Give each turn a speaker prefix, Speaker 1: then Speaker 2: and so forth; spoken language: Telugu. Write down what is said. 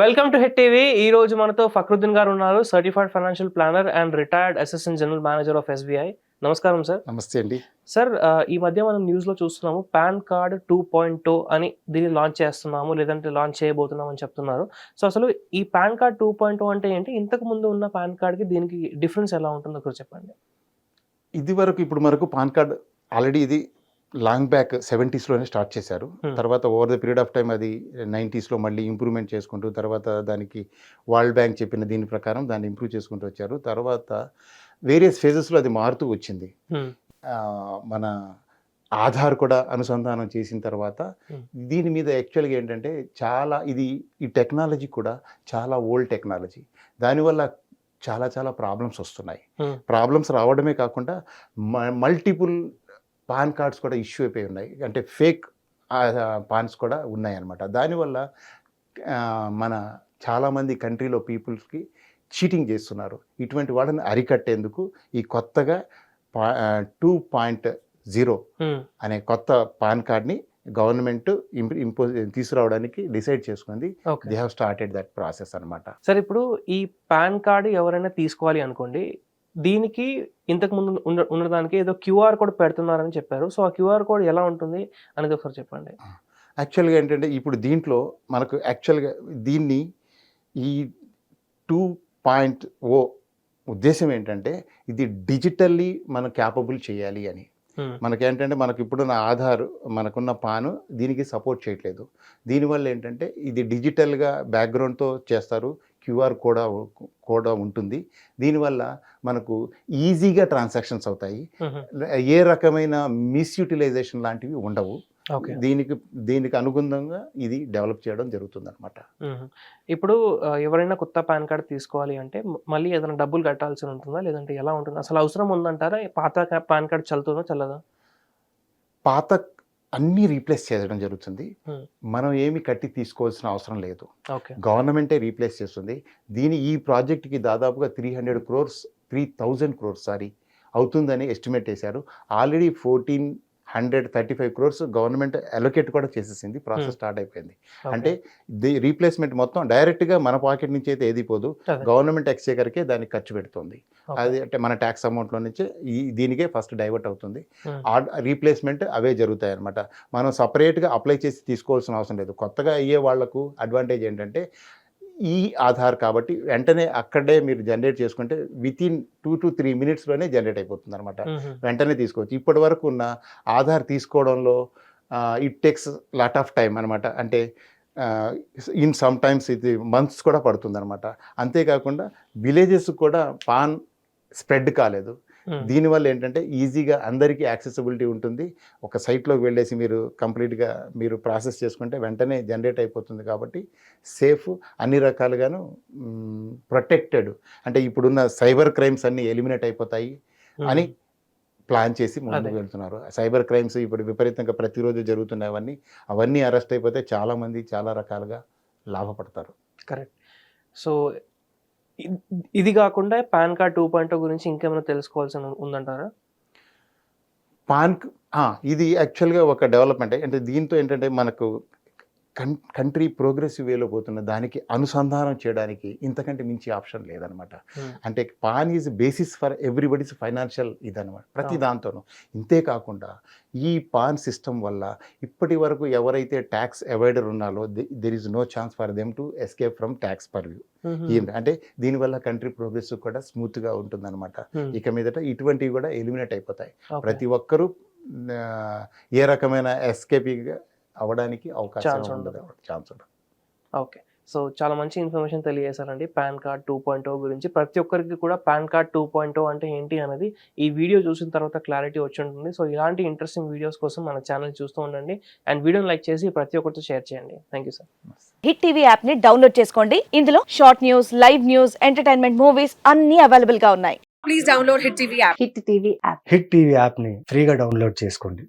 Speaker 1: వెల్కమ్ టు హెడ్ టీవీ ఈ రోజు మనతో ఫక్రుద్దీన్ గారు ఉన్నారు certified financial planner and retired assistant general manager of SBI నమస్కారం సార్
Speaker 2: నమస్తే అండి.
Speaker 1: సార్ ఈ మధ్య మనం న్యూస్లో చూస్తున్నాము PAN card two point two అని దీన్ని లాంచ్ చేస్తున్నాము లేదంటే లాంచ్ చేయబోతున్నాం అని చెప్తున్నారు. సో అసలు ఈ PAN card two point two అంటే ఏంటి? ఇంతకు ముందు ఉన్న పాన్ కార్డ్కి దీనికి డిఫరెన్స్ ఎలా ఉంటుందో ఒకసారి చెప్పండి.
Speaker 2: ఇది వరకు ఇప్పుడు మనకు పాన్ కార్డ్ ఆల్రెడీ ఇది లాంగ్ బ్యాక్ సెవెంటీస్లోనే స్టార్ట్ చేశారు
Speaker 1: Hmm.
Speaker 2: తర్వాత over the period of time అది నైంటీస్లో మళ్ళీ ఇంప్రూవ్మెంట్ చేసుకుంటూ తర్వాత దానికి వరల్డ్ బ్యాంక్ చెప్పిన దీని ప్రకారం దాన్ని ఇంప్రూవ్ చేసుకుంటూ వచ్చారు తర్వాత వేరియస్ ఫేజెస్లో అది మారుతూ వచ్చింది
Speaker 1: Hmm.
Speaker 2: మన ఆధార్ కూడా అనుసంధానం చేసిన తర్వాత
Speaker 1: Hmm.
Speaker 2: దీని మీద యాక్చువల్గా ఏంటంటే చాలా ఇది ఈ టెక్నాలజీ కూడా చాలా ఓల్డ్ టెక్నాలజీ దానివల్ల చాలా చాలా ప్రాబ్లమ్స్ వస్తున్నాయి. ప్రాబ్లమ్స్ రావడమే కాకుండా మల్టిపుల్ పాన్ కార్డ్స్ కూడా ఇష్యూ అయిపోయి ఉన్నాయి. అంటే ఫేక్ పాన్స్ కూడా ఉన్నాయి అన్నమాట. దానివల్ల మన చాలామంది కంట్రీలో పీపుల్స్కి చీటింగ్ చేస్తున్నారు. ఇటువంటి వాళ్ళని అరికట్టేందుకు ఈ కొత్తగా టూ పాయింట్ జీరో. అనే కొత్త పాన్ కార్డ్ని గవర్నమెంట్ ఇంపో తీసుకురావడానికి డిసైడ్ చేసుకుంది. They have started that process అనమాట
Speaker 1: సార్ ఇప్పుడు ఈ పాన్ కార్డు ఎవరైనా తీసుకోవాలి అనుకోండి దీనికి ఇంతకు ముందు ఉన్న ఉన్నదానికి ఏదో క్యూఆర్ కోడ్ పెడుతున్నారని చెప్పారు. సో ఆ క్యూఆర్ కోడ్ ఎలా ఉంటుంది అనేది ఒకసారి చెప్పండి.
Speaker 2: యాక్చువల్గా ఏంటంటే ఇప్పుడు దీంట్లో మనకు యాక్చువల్గా దీన్ని ఈ టూ పాయింట్ ఓ ఉద్దేశం ఏంటంటే ఇది డిజిటల్లీ మనం క్యాపబుల్ చేయాలి అని. మనకేంటంటే మనకు ఇప్పుడున్న ఆధార్ మనకున్న పాను దీనికి సపోర్ట్ చేయట్లేదు. దీనివల్ల ఏంటంటే ఇది డిజిటల్గా బ్యాక్గ్రౌండ్తో చేస్తారు. క్యూఆర్ కూడా కూడా ఉంటుంది. దీనివల్ల మనకు ఈజీగా ట్రాన్సాక్షన్స్ అవుతాయి. ఏ రకమైన మిస్యూటిలైజేషన్ లాంటివి ఉండవు.
Speaker 1: ఓకే.
Speaker 2: దీనికి దీనికి అనుగుణంగా ఇది డెవలప్ చేయడం జరుగుతుంది అనమాట.
Speaker 1: ఇప్పుడు ఎవరైనా కొత్త పాన్ కార్డ్ తీసుకోవాలి అంటే మళ్ళీ ఏదైనా డబ్బులు కట్టాల్సి ఉంటుందా? లేదంటే ఎలా ఉంటుంది? అసలు అవసరం ఉందంటారా? పాత పాన్ కార్డ్ చల్లుతుందా చల్లదా?
Speaker 2: పాత అన్నీ రీప్లేస్ చేయడం జరుగుతుంది. మనం ఏమి కట్టి తీసుకోవాల్సిన అవసరం లేదు. గవర్నమెంటే రీప్లేస్ చేస్తుంది. దీని ఈ ప్రాజెక్ట్కి దాదాపుగా three hundred crores three thousand crores sorry అవుతుందని ఎస్టిమేట్ చేశారు. Already fourteen hundred thirty five crores government allocate కూడా చేసేసింది ప్రాసెస్
Speaker 1: Hmm.
Speaker 2: స్టార్ట్ అయిపోయింది. అంటే ది రీప్లేస్మెంట్ మొత్తం డైరెక్ట్గా మన పాకెట్ నుంచి అయితే ఏది పోదు. గవర్నమెంట్ ఎక్స్చేకర్కే దానికి ఖర్చు పెడుతుంది. అది అంటే మన ట్యాక్స్ అమౌంట్లో నుంచి ఈ దీనికే ఫస్ట్ డైవర్ట్ అవుతుంది
Speaker 1: మ్మ్.
Speaker 2: ఆ రీప్లేస్మెంట్ అవే జరుగుతాయి అనమాట మనం సపరేట్గా అప్లై చేసి తీసుకోవాల్సిన అవసరం లేదు కొత్తగా అయ్యే వాళ్ళకు అడ్వాంటేజ్ ఏంటంటే ఈ ఆధార్ కాబట్టి వెంటనే అక్కడే మీరు జనరేట్ చేసుకుంటే with in two to three మినిట్స్లోనే జనరేట్ అయిపోతుంది అనమాట. వెంటనే తీసుకోవచ్చు ఇప్పటి వరకు ఉన్న ఆధార్ తీసుకోవడంలో it takes lot of time అనమాట అంటే ఇన్ సమ్ టైమ్స్ ఇది మంత్స్ కూడా పడుతుంది అనమాట అంతేకాకుండా విలేజెస్ కూడా పాన్ స్ప్రెడ్ కాలేదు. దీనివల్ల ఏంటంటే ఈజీగా అందరికీ యాక్సెసిబిలిటీ ఉంటుంది. ఒక సైట్లోకి వెళ్ళేసి మీరు కంప్లీట్గా మీరు ప్రాసెస్ చేసుకుంటే వెంటనే జనరేట్ అయిపోతుంది కాబట్టి సేఫ్ అన్ని రకాలుగాను ప్రొటెక్టెడ్. అంటే ఇప్పుడున్న సైబర్ క్రైమ్స్ అన్నీ ఎలిమినేట్ అయిపోతాయి. అని ప్లాన్ చేసి ముందుకు. వెళ్తున్నారు. సైబర్ క్రైమ్స్ ఇప్పుడు విపరీతంగా ప్రతిరోజు జరుగుతున్నాయి అవన్నీ అవన్నీ అరెస్ట్ అయిపోతే చాలామంది చాలా రకాలుగా లాభపడతారు.
Speaker 1: కరెక్ట్. సో ఇది కాకుండా పాన్ కార్డ్ టూ పాయింట్ గురించి ఇంకేమైనా తెలుసుకోవాల్సి ఉందంటారా?
Speaker 2: పాన్ ఆ, ఇది యాక్చువల్గా ఒక డెవలప్మెంట్ అంటే దీంతో ఏంటంటే మనకు కన్ కంట్రీ ప్రోగ్రెసివ్ వేలో పోతున్న దానికి అనుసంధానం చేయడానికి ఇంతకంటే మించి ఆప్షన్ లేదనమాట
Speaker 1: మ్మ్.
Speaker 2: అంటే PAN is basis for everybody's financial ఇదనమాట ప్రతి. దాంతోనూ ఇంతే కాకుండా ఈ పాన్ సిస్టమ్ వల్ల ఇప్పటి వరకు ఎవరైతే ట్యాక్స్ అవాయిడర్ ఉన్నారో there is no chance for them to escape from tax purview
Speaker 1: మ్మ్.
Speaker 2: అంటే దీనివల్ల కంట్రీ ప్రోగ్రెస్ కూడా స్మూత్గా ఉంటుందన్నమాట
Speaker 1: మ్మ్.
Speaker 2: ఇక మీదట ఇటువంటివి కూడా ఎలిమినేట్ అయిపోతాయి. ప్రతి ఒక్కరూ ఏ రకమైన ఎస్కేపింగ్ అవ్వడానికి అవకాశం ఉండదు. ఛాన్స్ ఉండదు.
Speaker 1: ఓకే. సో చాలా మంచి ఇన్ఫర్మేషన్ తెలియజేశారండి. పాన్ కార్డ్ టూ పాయింట్ గురించి. ప్రతి ఒక్కరికి కూడా పాన్ కార్డ్ టూ పాయింట్ అంటే ఏంటి అనేది ఈ వీడియో చూసిన తర్వాత క్లారిటీ వచ్చి ఉంటుంది. సో ఇలాంటి ఇంట్రెస్టింగ్ వీడియోస్ కోసం మన ఛానల్ చూస్తూ ఉండండి. అండ్ వీడియోని లైక్ చేసి ప్రతి ఒక్కరితో షేర్ చేయండి. Thank you sir.
Speaker 3: Hit TV యాప్ని డౌన్లోడ్ చేసుకోండి. ఇందులో short news live news entertainment movies అన్ని అవైలబుల్గా ఉన్నాయి.
Speaker 4: please download Hit TV app.
Speaker 5: Hit TV app.
Speaker 6: Hit TV యాప్ని ఫ్రీగా డౌన్లోడ్ చేసుకోండి.